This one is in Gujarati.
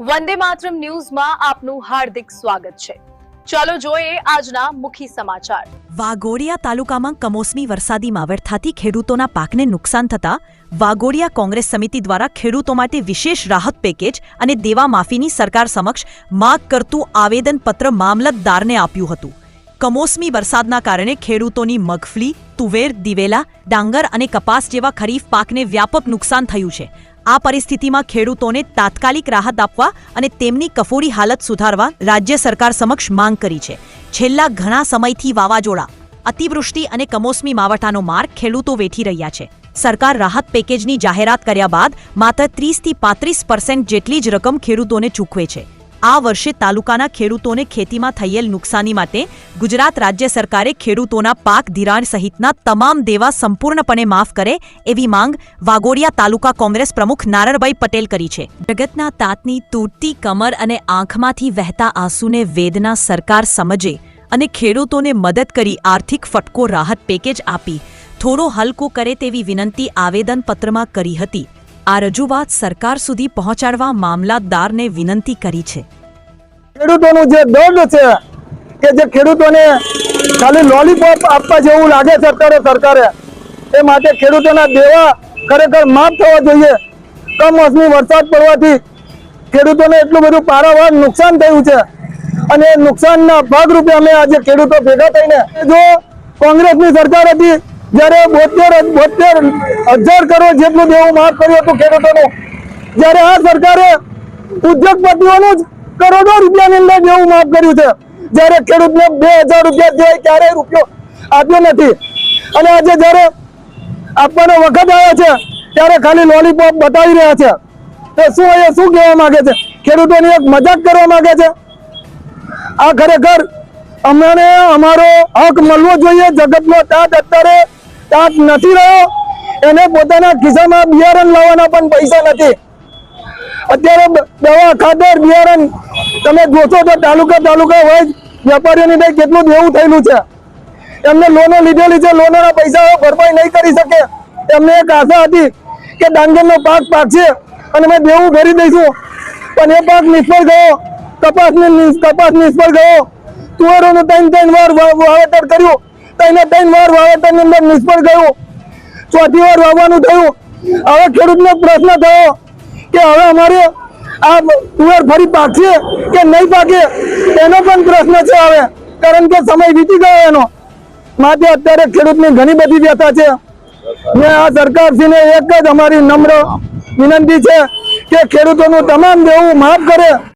વંદે માતરમ ન્યૂઝમાં આપનું હાર્દિક સ્વાગત છે. ચાલો જોઈએ આજના મુખ્ય સમાચાર. વાઘોડિયા તાલુકામાં કમોસમી વરસાદી માવઠાથી ખેડૂતોના પાકને નુકસાન થતા વાઘોડિયા કોંગ્રેસ સમિતિ દ્વારા ખેડૂતો માટે વિશેષ રાહત પેકેજ અને દેવા માફીની સરકાર સમક્ષ માગ કરતું આવેદનપત્ર મામલતદારને આપ્યું હતું. કમોસમી વરસાદના કારણે ખેડૂતોની મગફળી, તુવેર, દિવેલા, ડાંગર અને કપાસ જેવા ખરીફ પાકને વ્યાપક નુકસાન થયું છે. આ પરિસ્થિતિમાં ખેડૂતોને તાત્કાલિક રાહત આપવા અને તેમની કફોડી હાલત સુધારવા રાજ્ય સરકાર સમક્ષ માંગ કરી છે. છેલ્લા ઘણા સમયથી વાવાઝોડા, અતિવૃષ્ટિ અને કમોસમી માવઠાનો માર ખેડૂતો વેઠી રહ્યા છે. સરકાર રાહત પેકેજની જાહેરાત કર્યા બાદ માત્ર ત્રીસથી પાંત્રીસ પર્સન્ટ જેટલી જ રકમ ખેડૂતોને ચૂકવે છે. આ વર્ષે તાલુકાના ખેડૂતોને ખેતીમાં થયેલ નુકસાની માટે ગુજરાત રાજ્ય સરકારે ખેડૂતોના પાક ધિરાણ સહિતના તમામ દેવા સંપૂર્ણપણે માફ કરે એવી માંગ વાગોડિયા તાલુકા કોંગ્રેસ પ્રમુખ નારણભાઈ પટેલ કરી છે. જગતના તાતની તૂટતી કમર અને આંખમાંથી વહેતા આંસુને વેદના સરકાર સમજે અને ખેડૂતોને મદદ કરી આર્થિક ફટકો રાહત પેકેજ આપી. થોડો હલકો કરે તેવી વિનંતી આવેદનપત્રમાં કરી હતી. આ રજૂઆત સરકાર સુધી પહોંચાડવા મામલતદારને વિનંતી કરી છે. ખેડૂતોનું જે દંડ છે, કે જે ખેડૂતોને ખાલી લોલીપોપ આપવા જેવું લાગે સરકારે સરકારે, એ માટે ખેડૂતોના દેવા ખરેખર માફ થવા જોઈએ. કમોસમી વરસાદ પડવાથી ખેડૂતોને એટલું બધું પારાવાર નુકસાન થયું છે. અને એ નુકસાનના ભાગરૂપે અમે આજે ખેડૂતો ભેગા થઈને, જો કોંગ્રેસની સરકાર હતી જ્યારે બોતેર બોતેર હજાર કરોડ જેટલું દેવું માફ કર્યું હતું ખેડૂતોનું, જ્યારે આ સરકારે ઉદ્યોગપતિઓનું જ કરોડો રૂપિયાની અંદર દેવું માફ કર્યું છે. જ્યારે ખેડૂતને બે હજાર રૂપિયા જે ક્યારેય રૂપિયો આપ્યો નથી. અને આજે જ્યારે આપવાનો વખત આવ્યો છે, ત્યારે ખાલી લોલીપોપ બતાવી રહ્યા છે. તો શું એ શું કહેવા માગે છે? ખેડૂતોની એક મજાક કરવા માગે છે? આ ખરેખર અમને અમારો હક મળવો જોઈએ, જગતનો તાત અત્યારે તાત નથી રહ્યો. એને પોતાના ખિસ્સામાં બિયારણ લાવવાના પણ પૈસા નથી. અત્યારે દવા ખાતર બિયારણ. તમે જોશો તો તાલુકા તાલુકા હોય વેપારીઓની ભાઈ કેટલું દેવું થયેલું છે. એમને લોનો લીધેલી છે, લોનોના પૈસા ભરપાઈ નહીં કરી શકે. એમને એક આશા હતી કે ડાંગરનો પાક પાકશે અને અમે દેવું ભરી દઈશું. પણ એ પાક નિષ્ફળ ગયો. કપાસની કપાસ નિષ્ફળ ગયો. તુવેરોનું ત્રણ ત્રણ વાર વાવેતર કર્યું. ત્રણે ત્રણ વાર વાવેતરની અંદર નિષ્ફળ ગયું. ચોથી વાર વાવવાનું થયું. હવે ખેડૂતને પ્રશ્ન થયો કે હવે અમારે આ તુવેર ફરી પાકશે કે નહીં પાકે? એનો પણ પ્રશ્ન છે હવે, કારણ કે સમય વીતી ગયો એનો. માટે અત્યારે ખેડૂતની ઘણી બધી વ્યથા છે. ને આ સરકારશ્રીને એક જ અમારી નમ્ર વિનંતી છે કે ખેડૂતોનું તમામ દેવું માફ કરે.